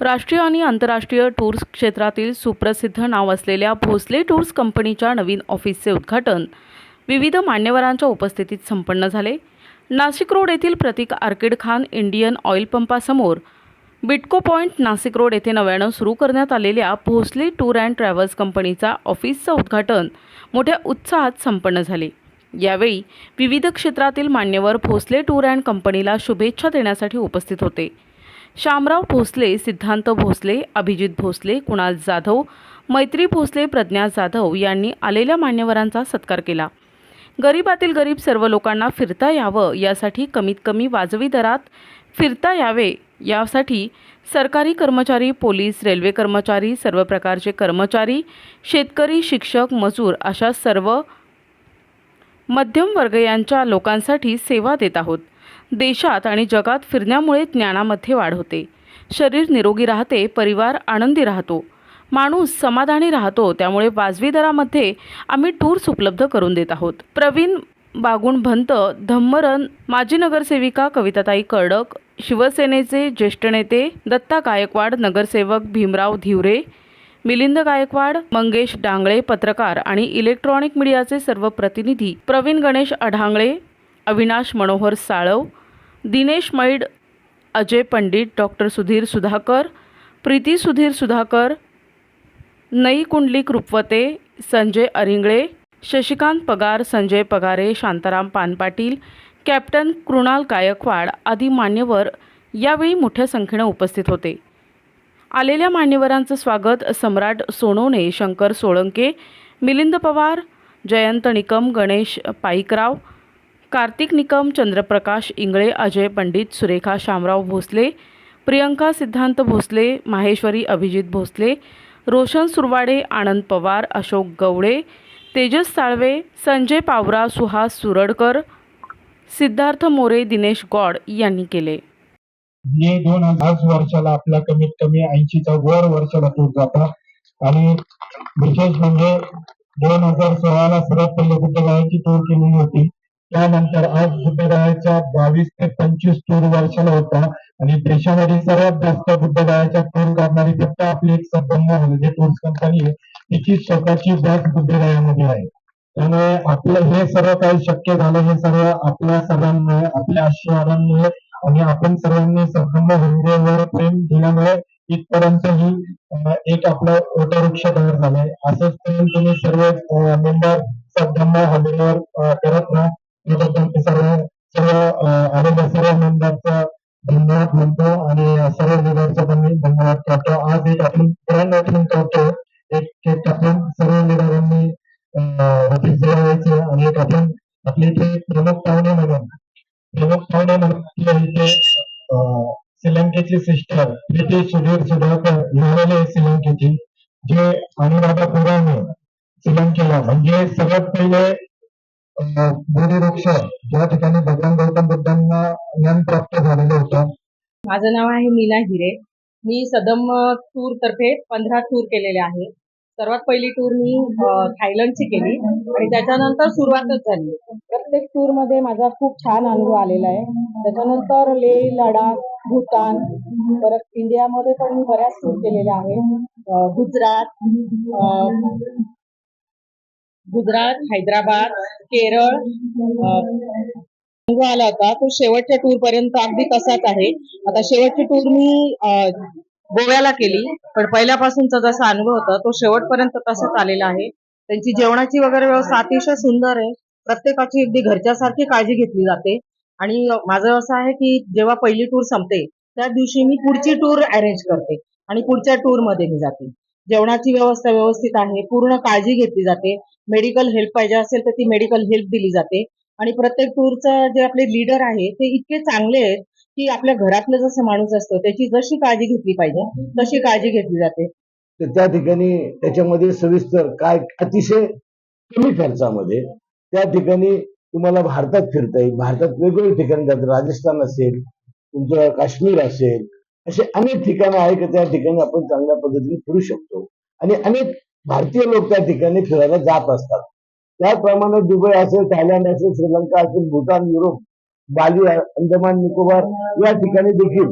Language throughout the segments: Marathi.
राष्ट्रीय आणि आंतरराष्ट्रीय टूर्स क्षेत्रातील सुप्रसिद्ध नाव असलेल्या भोसले टूर्स कंपनीच्या नवीन ऑफिसचे उद्घाटन विविध मान्यवरांच्या उपस्थितीत संपन्न झाले. नाशिक रोड येथील Pratik Orchid Khan Indian Oil पंपासमोर Bytco point Nashik road येथे नव्यानं सुरू करण्यात आलेल्या भोसले टूर अँड ट्रॅव्हल्स कंपनीचा ऑफिसचं उद्घाटन मोठ्या उत्साहात संपन्न झाले. यावेळी विविध क्षेत्रातील मान्यवर भोसले टूर अँड कंपनीला शुभेच्छा देण्यासाठी उपस्थित होते. शामराव भोसले सिद्धांत भोसले अभिजित भोसले कुणाल जाधव मैत्री भोसले प्रज्ञा जाधव यांनी आलेल्या मान्यवरांचा सत्कार केला. गरीबातील गरीब सर्व लोकांना फिरता यावं यासाठी कमीत कमी वाजवी दरात फिरता यावे यासाठी सरकारी कर्मचारी पोलीस रेल्वे कर्मचारी सर्व प्रकारचे कर्मचारी शेतकरी शिक्षक मजूर अशा सर्व मध्यमवर्गीयांच्या लोकांसाठी सेवा देत आहोत. देशात आणि जगात फिरण्यामुळे ज्ञानामध्ये वाढ होते. शरीर निरोगी राहते परिवार आनंदी राहतो. माणूस समाधानी राहतो त्यामुळे वाजवी दरामध्ये आम्ही टूर्स उपलब्ध करून देत आहोत. प्रवीण बागुण भंत धम्मरन माजी नगरसेविका कविताताई कर्डक शिवसेनेचे ज्येष्ठ नेते दत्ता गायकवाड नगरसेवक भीमराव धिवरे मिलिंद गायकवाड मंगेश डांगळे पत्रकार आणि इलेक्ट्रॉनिक मीडियाचे सर्व प्रतिनिधी प्रवीण गणेश अढांगळे अविनाश मनोहर साळव दिनेश मैड अजय पंडित डॉक्टर सुधीर सुधाकर प्रीती सुधीर सुधाकर नई कुंडलिक रुपवते संजय अरिंगळे शशिकांत पगार संजय पगारे शांताराम पानपाटील कॅप्टन कृणाल गायकवाड आदी मान्यवर यावेळी मोठ्या संख्येनं उपस्थित होते. आलेल्या मान्यवरांचं स्वागत सम्राट सोनवणे शंकर सोळंके मिलिंद पवार जयंत निकम गणेश पाईकराव कार्तिक निकम चंद्रप्रकाश इंगळे अजय पंडित सुरेखा शामराव भोसले प्रियंका सिद्धांत भोसले माहेश्वरी अभिजित भोसले रोशन सुरवाडे आनंद पवार अशोक गवळे तेजस साळवे संजय पावरा सुहास सुरडकर सिद्धार्थ मोरे दिनेश गॉड यांनी केले. हे दोन हजार वर्षाला आपला कमीत कमी ऐंशीचा वर वर्षाला टूर जातात आणि विशेष म्हणजे दोन हजार सोळाला सर्वात पहिले कुठे गायची टूर केलेली होती. त्यानंतर आज बुद्धगयाच्या बावीस ते पंचवीस टूर वर्षाला होता. आणि देशामध्ये सर्वात जास्त बुद्धगयाच्या टूर करणारी फक्त आपली एक संबंध हॉलिडे टूर्स कंपनी आहे तिची स्वतःची बस बुद्धगयामध्ये आहे. त्यामुळे आपलं हे सर्व काही शक्य झालं हे सर्व आपल्या सर्वांमुळे आपल्या आशीर्वादांमुळे आणि आपण सर्वांनी संबंध हॉलिडेवर प्रेम दिल्यामुळे इथपर्यंत ही एक आपलं वटवृक्ष तयार झालाय. असंच प्रेम तुम्ही सर्व मेंबर संबंध हॉलिडेवर करत ना सर्व सर्व आरोग्य सर्व मंडळाचा धन्यवाद म्हणतो आणि सर्व लिडरचा पण मी धन्यवाद करतो. आज एक आपण ब्रँड ओपनिंग करतो. एक एक आपण सर्व लिडरांनी ऑफिस जवळचे आणि एक आपण आपले इथे प्रमुख पाहुणे म्हणून प्रमुख पाहुणे म्हणून आपल्या इथे श्रीलंकेची सिस्टर प्रीती सुधीर सुधाकर लिहिलेले श्रीलंकेची. जे अनुराधा पुराणे श्रीलंकेला म्हणजे सर्वात पहिले बोधवृक्ष ज्या ठिकाणी भगवान गौतम बुद्धांना ज्ञान प्राप्त झालेलं होतं. माझं नाव आहे मीना हिरे. मी सदम टूर तर्फे पंधरा टूर केलेले आहे. सर्वात पहिली टूर मी थायलंडची केली. आणि त्याच्यानंतर सुरुवातच झाली. प्रत्येक टूरमध्ये माझा खूप छान अनुभव आलेला आहे. त्याच्यानंतर लेह लडाख भूतान परत इंडियामध्ये पण मी बऱ्याच टूर केलेल्या आहेत. गुजरात गुजरात हैदराबाद केरळ अनुभव आला होता तो शेवटच्या टूर पर्यंत अगदी तसाच आहे. आता शेवटची टूर मी गोव्याला केली. पण पहिल्यापासूनचा जसा अनुभव होता तो शेवटपर्यंत तसाच आलेला आहे. त्यांची जेवणाची वगैरे व्यवस्था अतिशय सुंदर आहे. प्रत्येकाची अगदी घरच्यासारखी काळजी घेतली जाते. आणि माझं असं आहे की जेव्हा पहिली टूर संपते त्या दिवशी मी पुढची टूर अरेंज करते. आणि पुढच्या टूरमध्ये मी जाते. जेवणाची व्यवस्था व्यवस्थित आहे पूर्ण काळजी घेतली जाते. मेडिकल हेल्प पाहिजे असेल तर ती मेडिकल हेल्प दिली जाते. आणि प्रत्येक टूरचं जे आपले लीडर आहे ते इतके चांगले आहेत की आपल्या घरातलं जसं माणूस असतो त्याची जशी काळजी घेतली पाहिजे तशी काळजी घेतली जाते. तर त्या ठिकाणी त्याच्यामध्ये सविस्तर काय अतिशय कमी खर्चामध्ये त्या ठिकाणी तुम्हाला भारतात फिरता येईल. भारतात वेगवेगळ्या ठिकाणी जातात. राजस्थान असेल तुमचं काश्मीर असेल असे अनेक ठिकाणं आहे की त्या ठिकाणी आपण चांगल्या पद्धतीने फिरू शकतो. आणि अनेक भारतीय लोक त्या ठिकाणी फिरायला जात असतात. त्याचप्रमाणे दुबई असेल थायलंड असेल श्रीलंका असेल भूतान युरोप बाली अंदमान निकोबार या ठिकाणी देखील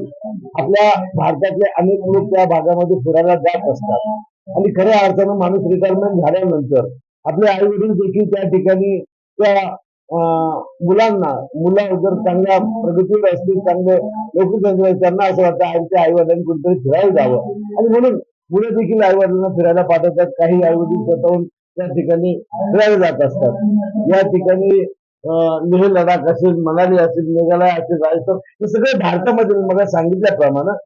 आपल्या भारतातले अनेक लोक त्या भागामध्ये फिरायला जात असतात. आणि खऱ्या अर्थानं माणूस रिटायरमेंट झाल्यानंतर आपले आई वडील देखील त्या ठिकाणी त्या मुलांना मुलं जर चांगल्या प्रगतीवर असतील चांगले लोकसंख्या त्यांना असं वाटतं आमच्या आई वडिलांनी कुठेतरी फिरायला जावं. आणि म्हणून मुलं देखील आई वडिलांना फिरायला पाठवतात. काही आई वडील स्वतःहून त्या ठिकाणी फिरायला जात असतात. या ठिकाणी लेह लडाख असेल मनाली असेल मेघालय असेल राजस्थान हे सगळे भारतामध्ये मला सांगितल्याप्रमाणे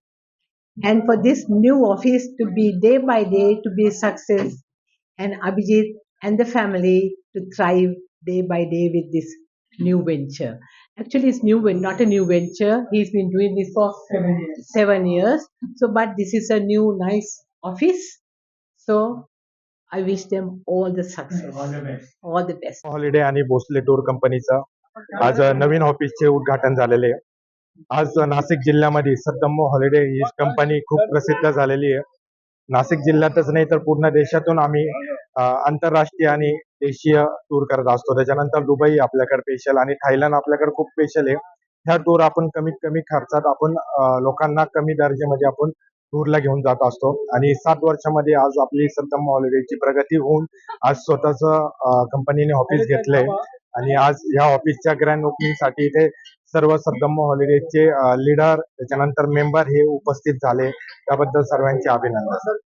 and for this new office to be day by day to be a success and Abhijit and the family to thrive day by day with this new venture. Actually, it's new, ven- not a new venture. He's been doing this for seven years. So, but this is a new, nice office. So, I wish them all the success, all the best. Holiday आणि भोसले टूर कंपनीचं आज नवीन ऑफिसचे उद्घाटन झालेले आहे आज नाशिक जिल्ह्यामध्ये सद्दम्मो हॉलिडे ही कंपनी खूप प्रसिद्ध झालेली आहे नाशिक जिल्ह्यातच नाही तर पूर्ण देशातून आम्ही अ, आंतरराष्ट्रीय आणि देशीय टूर करत असतो. त्याच्यानंतर दुबई आपल्याकडे स्पेशल आणि थायलंड आपल्याकडे खूप स्पेशल आहे. ह्या टूर आपण कमीत कमी खर्चात आपण लोकांना कमी दर्जामध्ये आपण टूरला घेऊन जात असतो. आणि सात वर्षामध्ये आज आपली सद्दम हॉलिडेची प्रगती होऊन आज स्वतःच कंपनीने ऑफिस घेतलंय. आणि आज ह्या ऑफिसच्या ग्रँड ओपनिंगसाठी इथे सर्व सद्दम हॉलिडेजचे लीडर त्याच्यानंतर मेंबर हे उपस्थित झाले. त्याबद्दल सर्वांचे अभिनंदन.